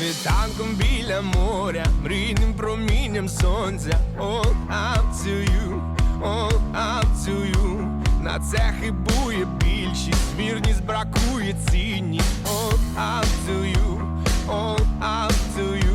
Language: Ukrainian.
світанком біля моря, мрійним промінням сонця. All up to you, all up to you На це хибує більшість, вірність бракує цінність. All up to you, all up to you